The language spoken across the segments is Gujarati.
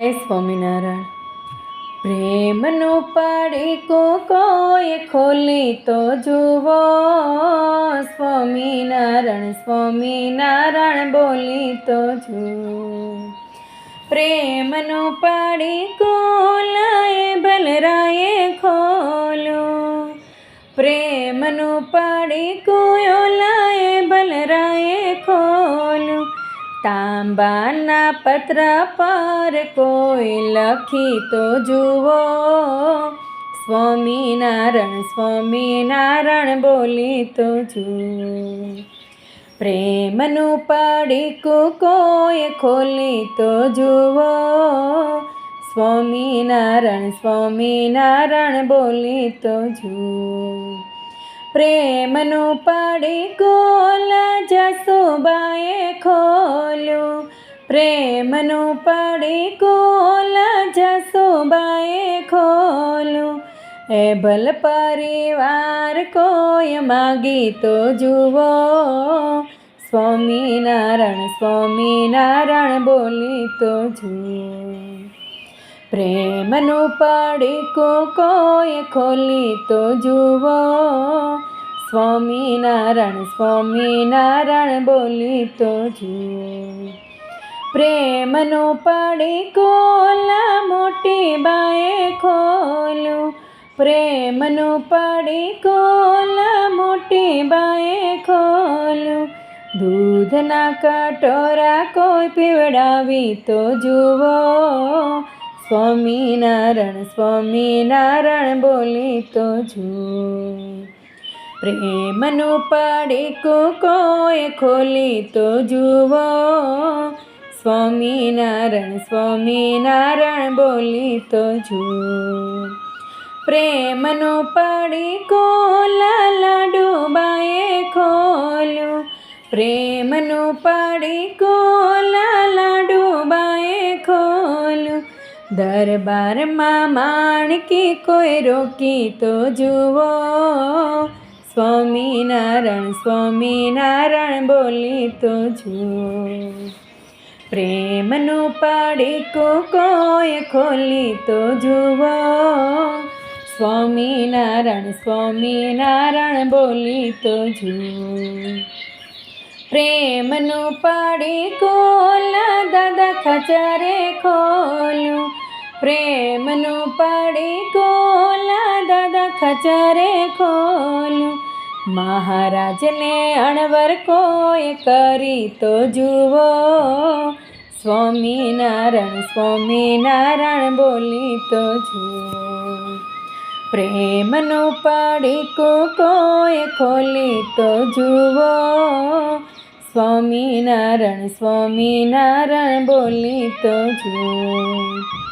જય સ્વામિનારાયણ. પ્રેમનું પાડીકું કોઈ ખોલી તો જુઓ. સ્વામિનારાયણ સ્વામિનારાયણ બોલી તો જુઓ. પ્રેમનું પાડીકું લાય બલરાયે ખોલો. પ્રેમનું પાડીકું ઓલાએ બલરાયે ખોલ્યું તાંબાના પત્ર પર કોઈ લખી તો જુઓ. સ્વામિનારાયણ સ્વામિનારાયણ બોલી તો જુઓ. પ્રેમનું પડીકું કોઈ ખોલી તો જુઓ. સ્વામિનારાયણ સ્વામિનારાયણ બોલી તો જુઓ. પ્રેમનું કોલ જસુબાએ ખોલ્યું. પ્રેમનું પડીકું જસુબાએ ખોલ્યું. એ ભલ પરિવાર કોઈ માગી તો જુઓ. સ્વામિનારાયણ સ્વામિનારાયણ બોલી તો જુઓ. પ્રેમનું પડીકું કોઈ ખોલી તો જુઓ. સ્વામિનારાયણ સ્વામિનારાયણ બોલી તો જુઓ. પ્રેમનું પડીકું લા મોટી બાએ ખોલું પ્રેમનું પડીકું લા મોટી બાએ ખોલું દૂધના કટોરા કોઈ પીવડાવી તો જુઓ. સ્વામિનારાયણ સ્વામિનારાયણ બોલી તો જુઓ પ્રેમનું પડીકું કોઈ ખોલી તો જુઓ. સ્વામિનારાયણ સ્વામિનારાયણ બોલી તો જુઓ. પ્રેમનું પાડીકું લાલા ડૂબાએ ખોલ્યું. પ્રેમનું પડીકું દરબારમાં માણકી કોઈ રોકી તો જુઓ. સ્વામિનારાયણ સ્વામિનારાયણ બોલી તો જુઓ. પ્રેમનું પડીકું કોઈ ખોલી તો જુઓ. સ્વામિનારાયણ સ્વામિનારાયણ બોલી તો જુઓ. પ્રેમનું પડીકું દાદા ખચરે ખોલ્યું. પ્રેમનું કોલા, દાદા ખચરે ખોલું. મહારાજને અણવર કોઈ કરી તો જુઓ. સ્વામિનારાયણ સ્વામિનારાયણ બોલી તો જુઓ. પ્રેમનું પડીકું કોઈ ખોલી તો જુઓ. સ્વામિનારાયણ સ્વામિનારાયણ બોલી તો જુઓ.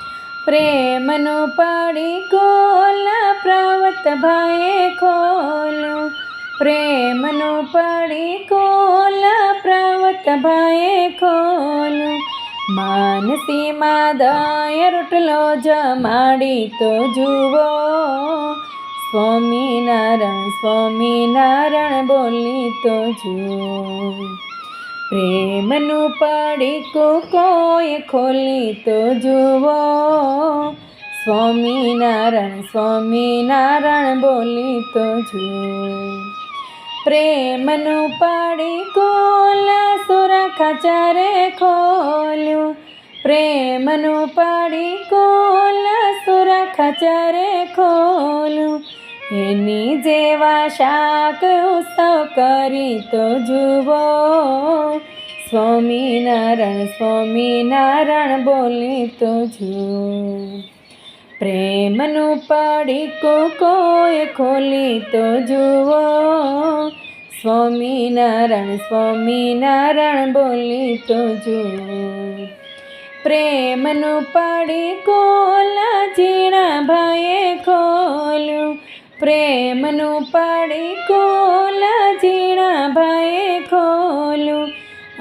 પ્રેમનું પડીકું પ્રવત ભાઈએ ખોલ્યું પ્રેમનું પડીકું પ્રવત ભાઈએ ખોલ્યું માનસીમાં દય રોટલો જમાડી તો જુઓ. સ્વામિનારાયણ સ્વામિનારાયણ બોલી તો જુઓ. પ્રેમનું પડીકું કોઈ ખોલી તો જુઓ. સ્વામિનારાયણ સ્વામિનારાયણ બોલી તો જુઓ. પ્રેમનું પડીકું સુર ખાચારે ખોલ્યું. પ્રેમનું પડીકું સુર ખાચારે ખોલ્યું. એની જેવા શાક ઉત્સવ કરી તો જુઓ. સ્વામિનારાયણ સ્વામિનારાયણ બોલી તો જુઓ. પ્રેમનું પડીકું કોઈ ખોલી તો જુઓ. સ્વામિનારાયણ સ્વામિનારાયણ બોલી તો જુઓ. પ્રેમનું પડીકું ઝીણા ભાઈએ ખોલ્યું. પ્રેમનું કોલા ઝીણા ભાઈ ખોલું.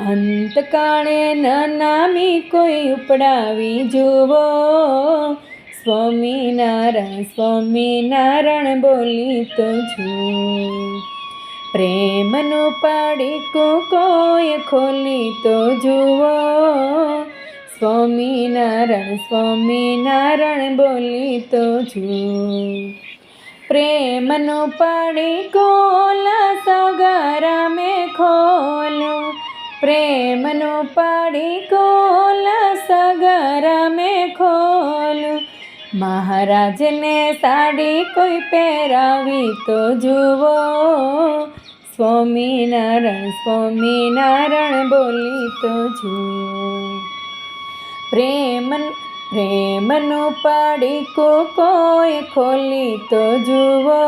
અંતકાળે ન નામી કોઈ ઉપડાવી જુઓ. સ્વામિનારાયણ સ્વામિનારાયણ બોલી તો જુઓ પ્રેમનું પડીકું કોઈ ખોલી તો જુઓ. સ્વામિનારાયણ સ્વામિનારાયણ બોલી તો છું. પ્રેમનું પાડી કોલા સગર મેં ખોલું પ્રેમનું પાડી કોલા સગારા મેં ખોલું મહારાજને સાડી કોઈ પહેરાવી તો જુઓ. સ્વામિનારાયણ સ્વામિનારાયણ બોલી તો જુઓ. પ્રેમન પ્રેમનું પાડીકું કોઈ ખોલી તો જુઓ.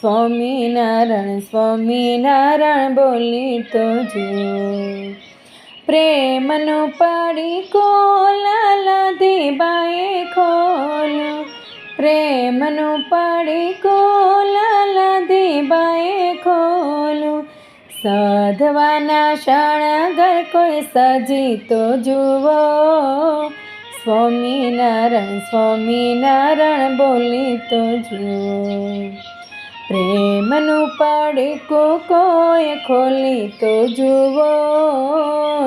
સ્વામિનારાયણ સ્વામિનારાયણ બોલી તો જુઓ. પ્રેમનું પાડીકું લાલા બાએ ખોલ્યું. પ્રેમનું પાડીકું લાલા બાએ ખોલ્યું. સાધવાના શણગર કોઈ સજી તો જુઓ. સ્વામિનારાયણ સ્વામિનારાયણ બોલી તો જુઓ. પ્રેમનું પાડકો કોઈ ખોલી તો જુઓ.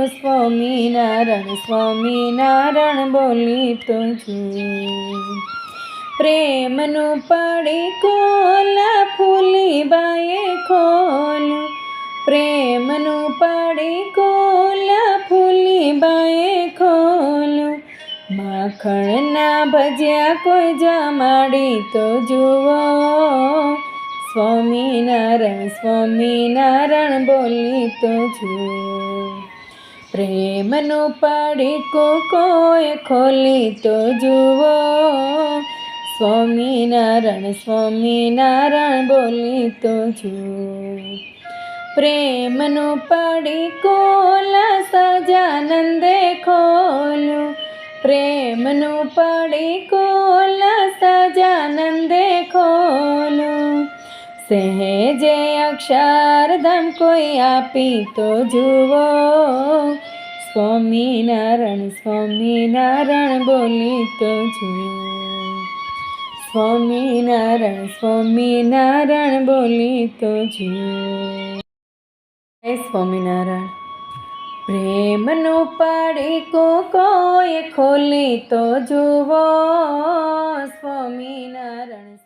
સ્વામિનારાયણ સ્વામિનારાયણ બોલી તો જુઓ. પ્રેમનું પાડકો ફૂલી બાએ ખોલ્યું પ્રેમનું પાડકો ફૂલી બાએ ખોલું. માખણના ભજ્યા કોઈ જમાડી તો જુઓ. સ્વામિનારાયણ સ્વામિનારાયણ બોલી તો જુઓ. પ્રેમનું પાડી કોઈ ખોલી તો જુઓ. સ્વામિનારાયણ સ્વામિનારાયણ બોલી તો જુઓ. પ્રેમનું કોલા સજાનંદે ખોલું પ્રેમનું પડી કોલા, સજાનંદે ખોલું. સહેજે અક્ષરધામ કોઈ આપી તો જુઓ. સ્વામિનારાયણ સ્વામિનારાયણ બોલી તો જુઓ. સ્વામિનારાયણ સ્વામિનારાયણ બોલી તો જુઓ. સ્વામિનારાયણ. પ્રેમનું પાડીકું કોઈ ખોલી તો જુઓ સ્વામિનારાયણ